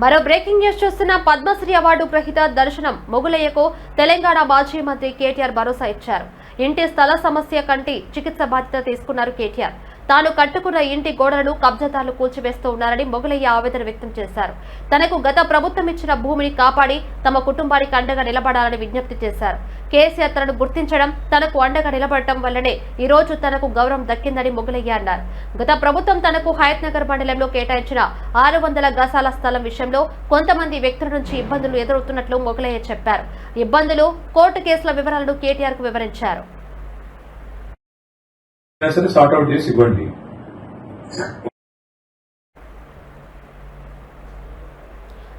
మరో breaking news చూస్తున్న Padmashri award గ్రహీత దర్శనం మొగులయ్యకు తెలంగాణ మాజీ మంత్రి కేటీఆర్ భరోసా ఇచ్చారు. ఇంటి స్థల సమస్య కంటి చికిత్స బాధ్యత తీసుకున్నారు కేటీఆర్. తాను కట్టుకున్న ఇంటి గోడలను కబ్జాదారులు కూల్చివేస్తూ ఉన్నారని మొగలయ్య ఆవేదన వ్యక్తం చేశారు. తనకు గత ప్రభుత్వం ఇచ్చిన భూమిని కాపాడి తమ కుటుంబానికి అండగా నిలబడాలని విజ్ఞప్తి చేశారు. కేసీఆర్ తనను గుర్తించడం తనకు అండగా నిలబడటం వల్లనే ఈ రోజు తనకు గౌరవం దక్కిందని మొగలయ్య అన్నారు. గత ప్రభుత్వం తనకు హయత్ నగర్ మండలంలో కేటాయించిన ఆరు వందల గసాల స్థలం విషయంలో కొంతమంది వ్యక్తుల నుంచి ఇబ్బందులు ఎదురవుతున్నట్లు మొగలయ్య చెప్పారు. ఇబ్బందులు కోర్టు కేసుల వివరాలను కేటీఆర్కు వివరించారు సార్ట్ అవుట్ చేసి ఇవ్వండి.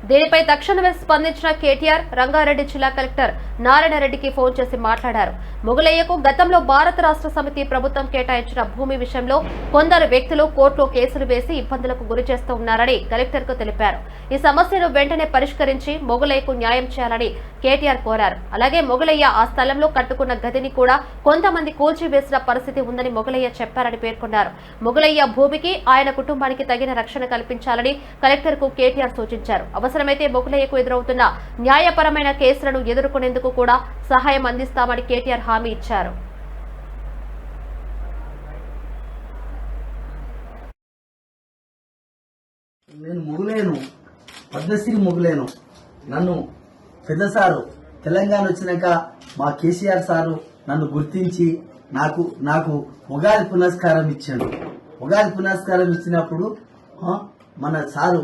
దీనిపై తక్షణమే స్పందించిన కేటీఆర్ రంగారెడ్డి జిల్లా కలెక్టర్ నారాయణరెడ్డికి ఫోన్ చేసి మాట్లాడారు. మొగలయ్యకు గతంలో భారత రాష్ట్ర సమితి ప్రభుత్వం కేటాయించిన భూమి విషయంలో కొందరు వ్యక్తులు కోర్టులో కేసులు వేసి ఇబ్బందులకు గురి చేస్తూ ఉన్నారని కలెక్టర్కు తెలిపారు. ఈ సమస్యను వెంటనే పరిష్కరించి మొగలయ్యకు న్యాయం చేయాలని కేటీఆర్ కోరారు. అలాగే మొగలయ్య ఆ స్థలంలో కట్టుకున్న గదిని కూడా కొంతమంది కూల్చివేసిన పరిస్థితి ఉందని మొగలయ్య చెప్పారని పేర్కొన్నారు. మొగలయ్య భూమికి ఆయన కుటుంబానికి తగిన రక్షణ కల్పించాలని కలెక్టర్కు కేటీఆర్ సూచించారు. అవసరమైతే బొకులయ్యకు ఎదురవుతున్న న్యాయపరమైన కేసులను ఎదుర్కొనేందుకు కూడా సహాయం అందిస్తామని కేటీఆర్ హామీ ఇచ్చారు. నేను మొగులేను పద్మశ్రీ మొగులేను నన్ను పెద్ద సారు తెలంగాణ వచ్చినాక మా కేసీఆర్ సారు నన్ను గుర్తించి నాకు నాకు ఉగాది పునస్కారం ఇచ్చాడు. ఉగాది పునస్కారం ఇచ్చినప్పుడు మన సారు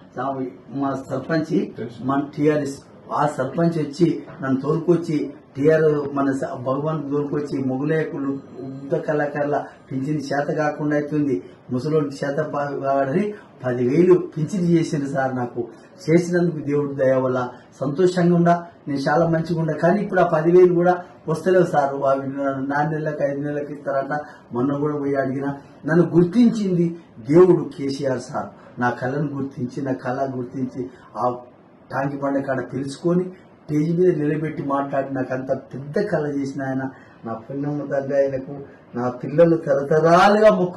తా- మా సర్పంచ్ మన టిఆర్ఎస్ ఆ సర్పంచ్ వచ్చి నన్ను తోలుకొచ్చి టీఆర్ మన భగవాన్ తోలుకొచ్చి మొగులేకులు ఉద్ద కళాకారుల పింఛన్ చేత కాకుండా అవుతుంది ముసలోడికి చేత కావాలని పదివేలు పింఛన్ చేసింది సార్ నాకు. చేసినందుకు దేవుడి దయ వల్ల సంతోషంగా ఉండా నేను చాలా మంచిగా ఉండా. కానీ ఇప్పుడు ఆ పదివేలు కూడా వస్తలేవు సార్. అవి నాలుగు నెలలకు ఐదు నెలలకు ఇస్తారంట. మొన్న కూడా పోయి అడిగిన నన్ను గుర్తించింది దేవుడు కేసీఆర్ సార్. నా కళను గుర్తించి నా కళ గుర్తించి ఆ టాంకి బండ కాడ తెలుసుకొని స్టేజ్ మీద నిలబెట్టి మాట్లాడి నాకు అంత పెద్ద కళ చేసిన ఆయన. నా పుణ్యమ్మ తండ్రి ఆయనకు నా పిల్లలు తరతరాలుగా మొక్క